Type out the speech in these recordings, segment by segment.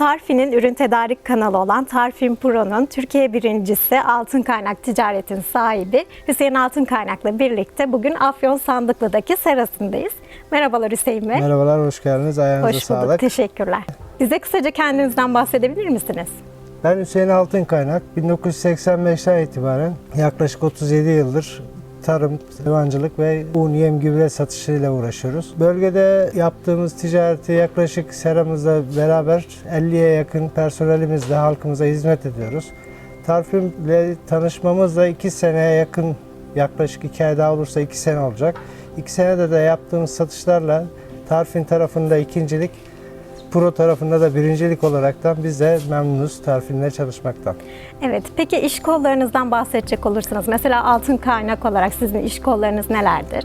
Tarfin'in ürün tedarik kanalı olan Tarfin Pro'nun Türkiye birincisi altın kaynak ticaretin sahibi Hüseyin Altın Kaynak'la birlikte bugün Afyon Sandıklı'daki serasındayız. Merhabalar Hüseyin Bey. Merhabalar, hoş geldiniz. Ayağınıza Hoş bulduk, sağlık. teşekkürler. Bize kısaca kendinizden bahsedebilir misiniz? Ben Hüseyin Altınkaynak. 1985'ten itibaren yaklaşık 37 yıldır tarım, hayvancılık ve un, yem, gübre satışıyla uğraşıyoruz. Bölgede yaptığımız ticareti yaklaşık seramızla beraber 50'ye yakın personelimizle halkımıza hizmet ediyoruz. Tarifimle tanışmamızda 2 seneye yakın yaklaşık 2 ay daha olursa 2 sene olacak. 2 senede de yaptığımız satışlarla Tarifin tarafında ikincilik, Pro tarafında da birincilik olaraktan biz de memnunuz Tarfin'le çalışmaktan. Evet, peki iş kollarınızdan bahsedecek olursanız, mesela altın kaynak olarak sizin iş kollarınız nelerdir?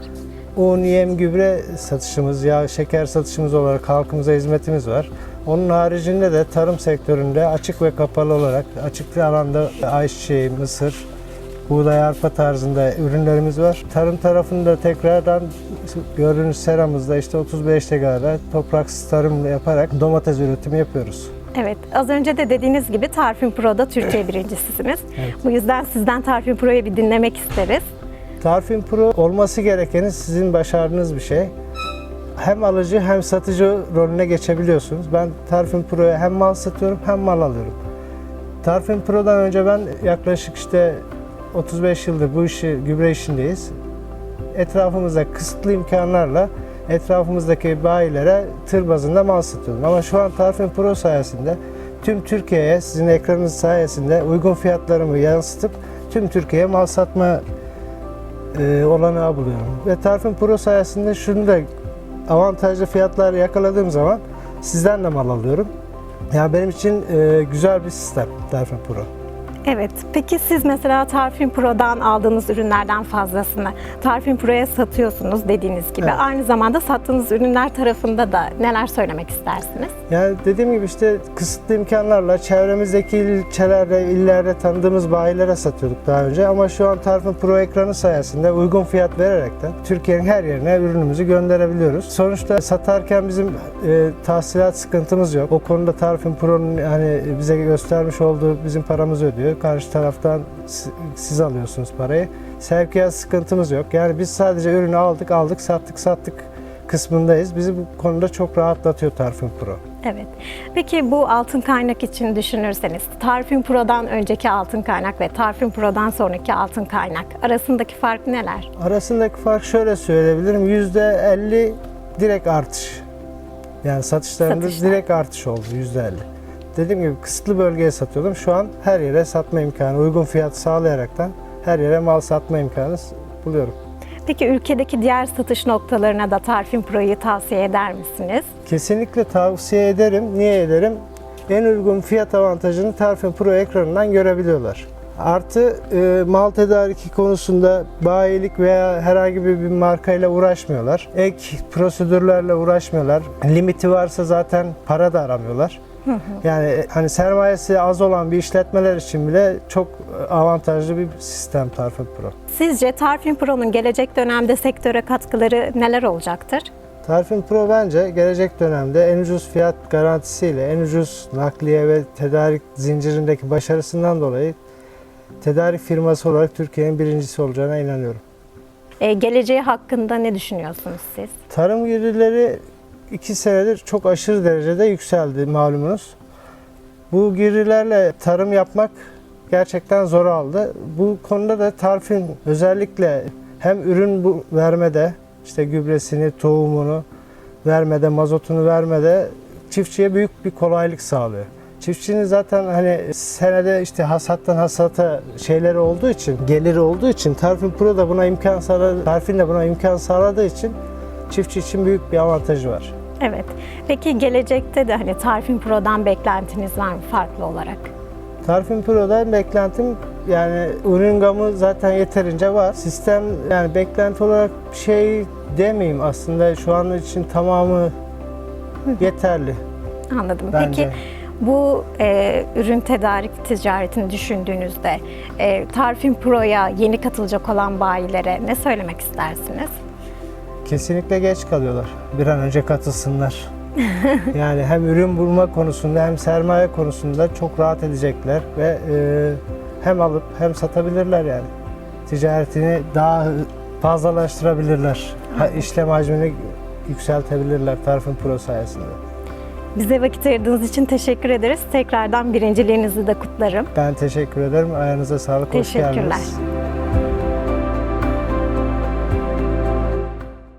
Un, yem, gübre satışımız, yağ, şeker satışımız olarak halkımıza hizmetimiz var. Onun haricinde de tarım sektöründe açık ve kapalı olarak açık alanda ayçiçeği, mısır, buğday, arpa tarzında ürünlerimiz var. Tarım tarafında tekrardan gördüğünüz seramızda işte 35 kadar topraksız tarım yaparak domates üretimi yapıyoruz. Evet, az önce de dediğiniz gibi Tarfin Pro'da Türkiye birincisisiniz. Bu yüzden sizden Tarfin Pro'yu bir dinlemek isteriz. Tarifin Pro olması gerekeni sizin başardığınız bir şey. Hem alıcı hem satıcı rolüne geçebiliyorsunuz. Ben Tarifin Pro'ya hem mal satıyorum hem mal alıyorum. Tarifin Pro'dan önce ben yaklaşık işte 35 yıldır bu işi gübre işindeyiz. Etrafımızda kısıtlı imkanlarla etrafımızdaki bayilere tır bazında mal satıyorum. Ama şu an Tarifin Pro sayesinde tüm Türkiye'ye sizin ekranınız sayesinde uygun fiyatlarımı yansıtıp tüm Türkiye'ye mal satma e, olanağı buluyorum. Ve Tarifin Pro sayesinde şunu da avantajlı fiyatlar yakaladığım zaman sizden de mal alıyorum. Yani benim için e, güzel bir sistem Tarifin Pro. Evet, peki siz mesela Tarfin Pro'dan aldığınız ürünlerden fazlasını Tarfin Pro'ya satıyorsunuz dediğiniz gibi. Evet. Aynı zamanda sattığınız ürünler tarafında da neler söylemek istersiniz? Yani dediğim gibi işte kısıtlı imkanlarla çevremizdeki ilçelerde, illerde tanıdığımız bayilere satıyorduk daha önce. Ama şu an Tarifin Pro ekranı sayesinde uygun fiyat vererekten Türkiye'nin her yerine ürünümüzü gönderebiliyoruz. Sonuçta satarken bizim e, tahsilat sıkıntımız yok. O konuda Tarifin Pro'nun hani bize göstermiş olduğu bizim paramızı ödüyor. Karşı taraftan si- siz alıyorsunuz parayı. Sevkiyat sıkıntımız yok. Yani biz sadece ürünü aldık, aldık, sattık, sattık kısmındayız. Bizi bu konuda çok rahatlatıyor Tarifin Pro. Evet. Peki bu altın kaynak için düşünürseniz Tarfin Pro'dan önceki altın kaynak ve Tarfin Pro'dan sonraki altın kaynak arasındaki fark neler? Arasındaki fark şöyle söyleyebilirim. %50 direkt artış. Yani satışlarında Satışlar. direkt artış oldu %50. Dediğim gibi kısıtlı bölgeye satıyordum. Şu an her yere satma imkanı, uygun fiyat sağlayaraktan her yere mal satma imkanı buluyorum. Peki ülkedeki diğer satış noktalarına da Tarfin Pro'yu tavsiye eder misiniz? Kesinlikle tavsiye ederim. Niye ederim? En uygun fiyat avantajını Tarfin Pro ekranından görebiliyorlar. Artı e, mal tedariki konusunda bayilik veya herhangi bir, bir markayla uğraşmıyorlar. Ek prosedürlerle uğraşmıyorlar. Limiti varsa zaten para da aramıyorlar. Yani e, hani sermayesi az olan bir işletmeler için bile çok e, avantajlı bir sistem Tarfin Pro. Sizce Tarfin Pro'nun gelecek dönemde sektöre katkıları neler olacaktır? Tarifin Pro bence gelecek dönemde en ucuz fiyat garantisiyle en ucuz nakliye ve tedarik zincirindeki başarısından dolayı tedarik firması olarak Türkiye'nin birincisi olacağına inanıyorum. Ee, geleceği hakkında ne düşünüyorsunuz siz? Tarım girdileri iki senedir çok aşırı derecede yükseldi malumunuz. Bu girdilerle tarım yapmak gerçekten zor aldı. Bu konuda da Tarif'in özellikle hem ürün bu vermede işte gübresini, tohumunu vermede, mazotunu vermede çiftçiye büyük bir kolaylık sağlıyor. Çiftçinin zaten hani senede işte hasattan hasata şeyleri olduğu için, geliri olduğu için Tarifin Pro da buna imkan sağladı. Tarifin de buna imkan sağladığı için çiftçi için büyük bir avantajı var. Evet. Peki gelecekte de hani Tarfin Pro'dan beklentiniz var mı farklı olarak? Tarifin Pro'dan beklentim yani ürün gamı zaten yeterince var. Sistem yani beklenti olarak bir şey demeyeyim aslında şu an için tamamı yeterli. Anladım. Bence. Peki bu e, ürün tedarik ticaretini düşündüğünüzde e, Tarfin Pro'ya yeni katılacak olan bayilere ne söylemek istersiniz? Kesinlikle geç kalıyorlar. Bir an önce katılsınlar. yani hem ürün bulma konusunda hem sermaye konusunda çok rahat edecekler ve e, hem alıp hem satabilirler yani. Ticaretini daha fazlalaştırabilirler. Ha, işlem hacmini yükseltebilirler Tarifin Pro sayesinde. Bize vakit ayırdığınız için teşekkür ederiz. Tekrardan birinciliğinizi de kutlarım. Ben teşekkür ederim. Ayağınıza sağlık. Hoş Teşekkürler. geldiniz.